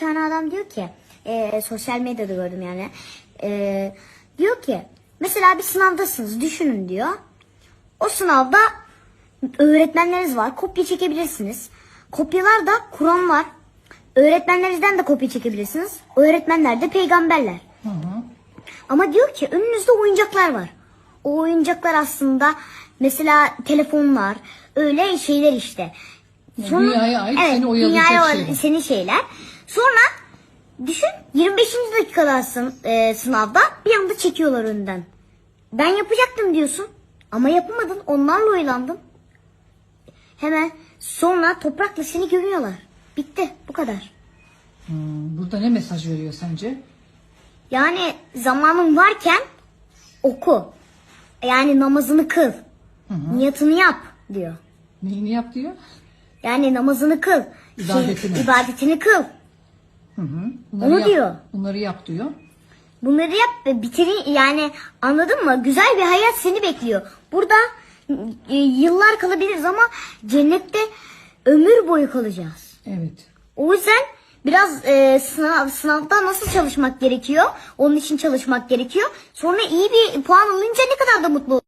tane adam diyor ki e, sosyal medyada gördüm yani. E, diyor ki mesela bir sınavdasınız düşünün diyor. O sınavda öğretmenleriniz var. Kopya çekebilirsiniz. Kopyalar da Kur'an var. Öğretmenlerinizden de kopya çekebilirsiniz. Öğretmenler de peygamberler. Hı hı. Ama diyor ki önünüzde oyuncaklar var. O oyuncaklar aslında mesela telefonlar, öyle şeyler işte. dünyaya ait seni oyalayacak dünyaya şeyler. Senin şeyler. Sonra düşün 25. dakikadasın e, sınavda bir anda çekiyorlar önden. Ben yapacaktım diyorsun ama yapamadın onlarla oyalandın. Hemen sonra toprakla seni gömüyorlar. Bitti bu kadar. Hmm, burada ne mesaj veriyor sence? Yani zamanın varken oku. Yani namazını kıl. Niyetini yap diyor. Neyini yap diyor? Yani namazını kıl. İbadetini. Şey, ibadetini kıl. Hı hı. Onu yap, diyor. Bunları yap diyor. Bunları yap ve bitirin yani anladın mı? Güzel bir hayat seni bekliyor. Burada e, yıllar kalabiliriz ama cennette ömür boyu kalacağız. Evet. O yüzden biraz e, sınav, sınavda nasıl çalışmak gerekiyor? Onun için çalışmak gerekiyor. Sonra iyi bir puan alınca ne kadar da mutlu